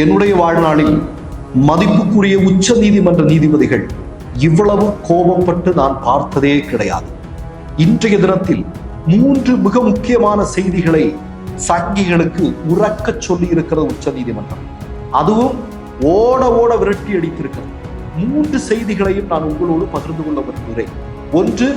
என்னுடைய வாழ்நாளில் மதிப்புக்குரிய உச்ச நீதிமன்ற நீதிபதிகள் இவ்வளவு கோபப்பட்டு நான் பார்த்ததே கிடையாது. இன்றைய தினத்தில் மூன்று மிக முக்கியமான செய்திகளை சங்கிகளுக்கு உறக்க சொல்லி இருக்கிறது உச்ச நீதிமன்றம். அதுவும் ஓட ஓட விரட்டி அடித்திருக்கிறது. மூன்று செய்திகளையும் நான் உங்களோடு பகிர்ந்து கொள்ள விரும்புகிறேன். ஒன்று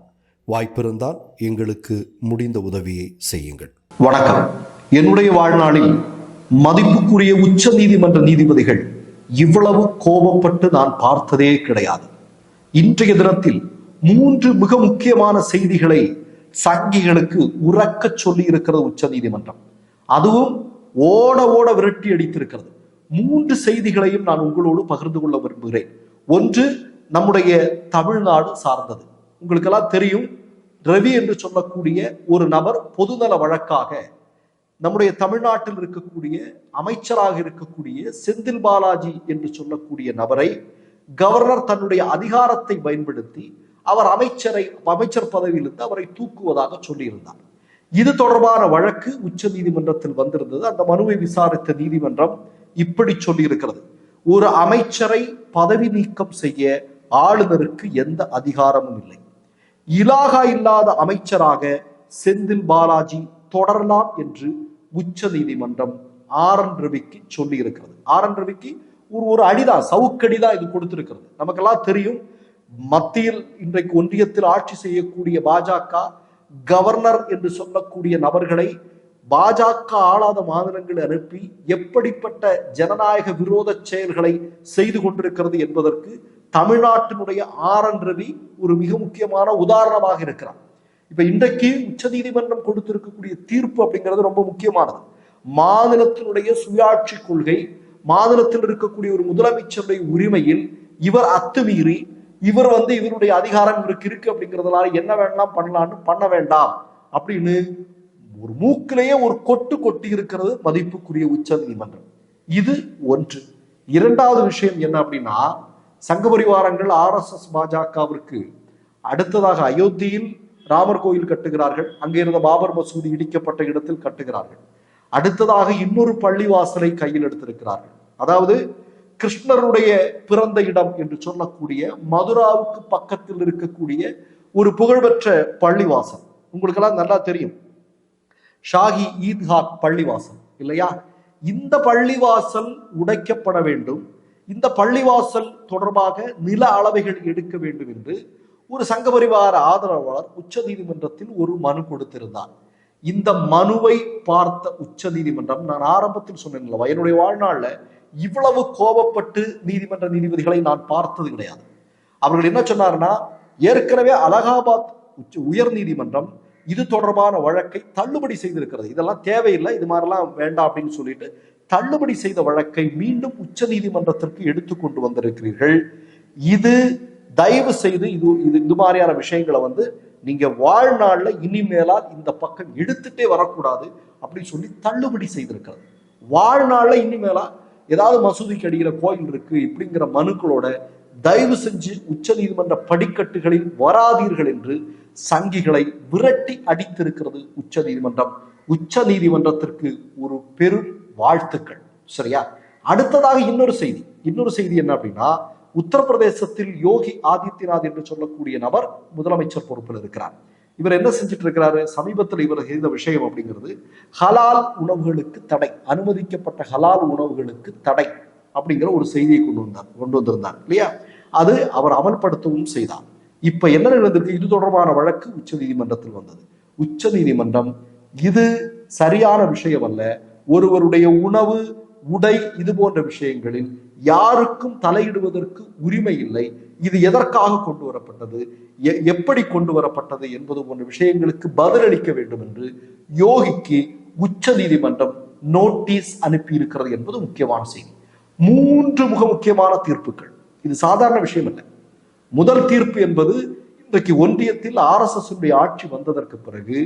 வாய்ப்பிருந்தால் எங்களுக்கு முடிந்த உதவியை செய்யுங்கள். வணக்கம். என்னுடைய வாழ்நாளில் மதிப்புக்குரிய உச்ச நீதிமன்ற நீதிபதிகள் இவ்வளவு கோபப்பட்டு நான் பார்த்ததே கிடையாது. இன்றைய தினத்தில் மூன்று மிக முக்கியமான செய்திகளை சங்கிகளுக்கு உறக்கச் சொல்லி இருக்கிறது உச்ச நீதிமன்றம். அதுவும் ஓட ஓட விரட்டி அடித்திருக்கிறது. மூன்று செய்திகளையும் நான் உங்களோடு பகிர்ந்து கொள்ள விரும்புகிறேன். ஒன்று நம்முடைய தமிழ்நாடு சார்ந்தது. உங்களுக்கெல்லாம் தெரியும் ரவி என்று சொல்லக்கூடிய ஒரு நபர் பொதுநல வழக்காக நம்முடைய தமிழ்நாட்டில் இருக்கக்கூடிய அமைச்சராக இருக்கக்கூடிய செந்தில் பாலாஜி என்று சொல்லக்கூடிய நபரை கவர்னர் தன்னுடைய அதிகாரத்தை பயன்படுத்தி அவர் அமைச்சரை அமைச்சர் பதவியிலிருந்து அவரை தூக்குவதாக சொல்லியிருந்தார். இது தொடர்பான வழக்கு உச்ச நீதிமன்றத்தில் வந்திருந்தது. அந்த மனுவை விசாரித்த நீதிமன்றம் இப்படி சொல்லியிருக்கிறது. ஒரு அமைச்சரை பதவி நீக்கம் செய்ய ஆளுநருக்கு எந்த அதிகாரமும் இல்லை. இலாகா இல்லாத அமைச்சராக செந்தில் பாலாஜி தொடரலாம் என்று உச்ச நீதிமன்றம் ஆர் என் ரவிக்கு சொல்லி இருக்கிறது ஆர் என் ரவிக்கு ஒரு ஒரு அடிதான் சவுக்கடிதான் இது கொடுத்திருக்கிறது. நமக்கெல்லாம் தெரியும் மத்தியில் இன்றைக்கு ஒன்றியத்தில் ஆட்சி செய்யக்கூடிய பாஜக கவர்னர் என்று சொல்லக்கூடிய நபர்களை பாஜக ஆளாத மாநிலங்களை அனுப்பி எப்படிப்பட்ட ஜனநாயக விரோத செயல்களை செய்து கொண்டிருக்கிறது என்பதற்கு தமிழ்நாட்டினுடைய ஆர் என் ரவி ஒரு மிக முக்கியமான உதாரணமாக இருக்கிறார். இப்ப இன்றைக்கு உச்சநீதிமன்றம் கொடுத்திருக்கக்கூடிய தீர்ப்பு அப்படிங்கிறது ரொம்ப முக்கியமானது. மாநிலத்தினுடைய சுயாட்சி கொள்கை மாநிலத்தில் இருக்கக்கூடிய ஒரு முதலமைச்சருடைய உரிமையில் இவர் அத்துமீறி இவர் வந்து இவருடைய அதிகாரம் இவருக்கு இருக்கு அப்படிங்கிறதுனால என்ன வேணாம் பண்ணலான்னு பண்ண வேண்டாம் அப்படின்னு ஒரு மூக்கிலேயே ஒரு கொட்டு கொட்டி இருக்கிறது மதிப்புக்குரிய உச்ச நீதிமன்றம். இது ஒன்று. இரண்டாவது விஷயம் என்ன அப்படின்னா சங்க பரிவாரங்கள் பாஜகவிற்கு அடுத்ததாக அயோத்தியில் ராமர் கோயில் கட்டுகிறார்கள். அங்கே இருந்த பாபர் மசூதி இடிக்கப்பட்ட இடத்தில் கட்டுகிறார்கள். அடுத்ததாக இன்னொரு பள்ளிவாசலை கையில் எடுத்திருக்கிறார்கள். அதாவது கிருஷ்ணருடைய பிறந்த இடம் என்று சொல்லக்கூடிய மதுராவுக்கு பக்கத்தில் இருக்கக்கூடிய ஒரு புகழ்பெற்ற பள்ளிவாசல் உங்களுக்கெல்லாம் நல்லா தெரியும். ஷாஹி ஈத்ஹாக் பள்ளிவாசல் இல்லையா? இந்த பள்ளிவாசல் உடைக்கப்பட வேண்டும். இந்த பள்ளிவாசல் தொடர்பாக நில அளவைகள் எடுக்க வேண்டும் என்று ஒரு சங்க பரிவார ஆதரவாளர் உச்ச நீதிமன்றத்தில் ஒரு மனு கொடுத்திருந்தார். இந்த மனுவை பார்த்த உச்ச நீதிமன்றம் நான் ஆரம்பத்தில் சொன்னேன் என்னுடைய வாழ்நாளில் இவ்வளவு கோபப்பட்டு நீதிமன்ற நீதிபதிகளை நான் பார்த்தது கிடையாது. அவர்கள் என்ன சொன்னார்னா ஏற்கனவே அலகாபாத் உச்ச உயர் நீதிமன்றம் இது தொடர்பான வழக்கை தள்ளுபடி செய்திருக்கிறது. இதெல்லாம் தேவையில்லை இது மாதிரிலாம் வேண்டாம் அப்படின்னு சொல்லிட்டு தள்ளுபடி செய்த வழக்கை மீண்டும் உச்ச நீதிமன்றத்திற்கு எடுத்துக்கொண்டு வந்திருக்கிறீர்கள். இது தயவு செய்து இது இது இது மாதிரியான விஷயங்களை வந்து நீங்க வாழ்நாளில் இனிமேலால் இந்த பக்கம் எடுத்துட்டே வரக்கூடாது அப்படின்னு சொல்லி தள்ளுபடி செய்திருக்கிறது. வாழ்நாளில் இனிமேலா ஏதாவது மசூதிக்கு அடிக்கிற கோயில் இருக்கு இப்படிங்கிற மனுக்களோட தயவு செஞ்சு உச்ச நீதிமன்ற படிக்கட்டுகளில் வராதீர்கள் என்று சங்கிகளை விரட்டி அடித்திருக்கிறது உச்ச நீதிமன்றம் உச்ச நீதிமன்றத்திற்கு ஒரு பெரும் வாழ்த்துக்கள். சரியா? அடுத்ததாக இன்னொரு செய்தி. இன்னொரு செய்தி என்ன அப்படின்னா உத்தரப்பிரதேசத்தில் யோகி ஆதித்யநாத் என்று சொல்லக்கூடிய நபர் முதலமைச்சர் பொறுப்பில் இருக்கிறார். இவர் என்ன செஞ்சுட்டு இருக்கிறாரு? சமீபத்தில் இவர் செய்த விஷயம் அப்படிங்கிறது ஹலால் உணவுகளுக்கு தடை அனுமதிக்கப்பட்ட ஹலால் உணவுகளுக்கு தடை அப்படிங்கிற ஒரு செய்தியை கொண்டு வந்தார் கொண்டு வந்திருந்தார் இல்லையா? அது அவர் அமல்படுத்தவும் செய்தார். இப்ப என்ன நடந்திருக்கு இது தொடர்பான வழக்கு உச்ச நீதிமன்றத்தில் வந்தது. உச்ச நீதிமன்றம் இது சரியான விஷயம் அல்ல ஒருவருடைய உணவு உடை இது போன்ற விஷயங்களில் யாருக்கும் தலையிடுவதற்கு உரிமை இல்லை. இது எதற்காக கொண்டு வரப்பட்டது? எ- எப்படி கொண்டு வரப்பட்டது என்பது போன்ற விஷயங்களுக்கு பதிலளிக்க வேண்டும் என்று யோகிக்கு உச்ச நீதிமன்றம் நோட்டீஸ் அனுப்பி இருக்கிறது என்பது முக்கியமான செய்தி. மூன்று மிக முக்கியமான தீர்ப்புகள். இது சாதாரண விஷயம் அல்ல முதல் தீர்ப்பு என்பது இன்றைக்கு ஒன்றியத்தில் ஆர்எஸ்எஸ்னுடைய ஆட்சி வந்ததற்கு பிறகு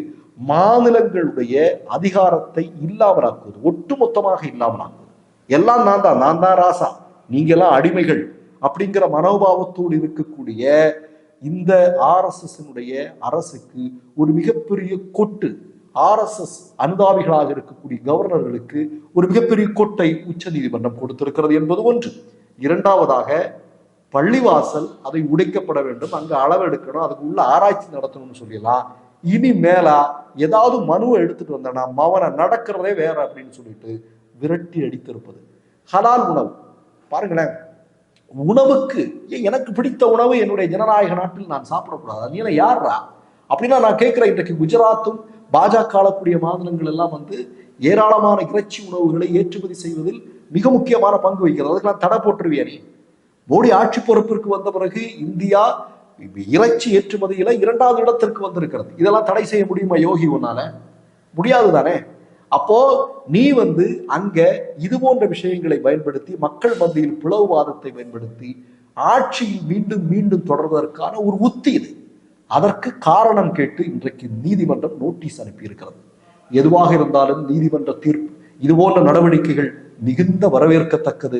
மாநிலங்களுடைய அதிகாரத்தை இல்லாமலாக்குவது ஒட்டுமொத்தமாக இல்லாமலாக்குவது. எல்லாம் நான் தான் நான் தான் ராசா. நீங்கெல்லாம் அடிமைகள் அப்படிங்கிற மனோபாவத்தோடு இருக்கக்கூடிய இந்த ஆர்எஸ்எஸ் அரசுக்கு ஒரு மிகப்பெரிய கொட்டு ஆர்எஸ்எஸ் அனுதாபிகளாக இருக்கக்கூடிய கவர்னர்களுக்கு ஒரு மிகப்பெரிய கொட்டை உச்ச நீதிமன்றம் கொடுத்திருக்கிறது என்பது ஒன்று. இரண்டாவதாக பள்ளிவாசல் அதை உடைக்கப்பட வேண்டும். அங்கே அளவெடுக்கணும். அதுக்கு உள்ள ஆராய்ச்சி நடத்தணும்னு சொல்லிடலாம் இனி மேலா ஏதாவது மனுவை எடுத்துட்டு வந்தேன்னா மவனை நடக்கிறதே வேற அப்படின்னு சொல்லிட்டு விரட்டி அடித்திருப்பது. ஹலால் உணவு. பாருங்களேன். உணவுக்கு ஏன் எனக்கு பிடித்த உணவு என்னுடைய ஜனநாயக நாட்டில் நான் சாப்பிடக்கூடாது. நீ யாரா யார்ரா அப்படின்னா நான் கேட்கிறேன் இன்றைக்கு குஜராத்தும் பாஜக ஆளக்கூடிய மாநிலங்கள் எல்லாம் வந்து ஏராளமான இறைச்சி உணவுகளை ஏற்றுமதி செய்வதில் மிக முக்கியமான பங்கு வகிக்கிறது. அதுக்கெல்லாம் தடை போட்டுருவியா நீ? மோடி ஆட்சி பொறுப்பிற்கு வந்த பிறகு இந்தியா இறைச்சி ஏற்றுமதியில இரண்டாவது இடத்திற்கு வந்திருக்கிறது. இதெல்லாம் தடை செய்ய முடியுமா யோகி உன்னால? முடியாது தானே அப்போ நீ வந்து அங்க இது போன்ற விஷயங்களை பயன்படுத்தி மக்கள் மத்தியில் பிளவுவாதத்தை பயன்படுத்தி ஆட்சியில் மீண்டும் மீண்டும் தொடர்வதற்கான ஒரு உத்தி இது. அதற்கு காரணம் கேட்டு இன்றைக்கு நீதிமன்றம் நோட்டீஸ் அனுப்பியிருக்கிறது. எதுவாக இருந்தாலும் நீதிமன்ற தீர்ப்பு. இது போன்ற நடவடிக்கைகள் மிகுந்த வரவேற்கத்தக்கது.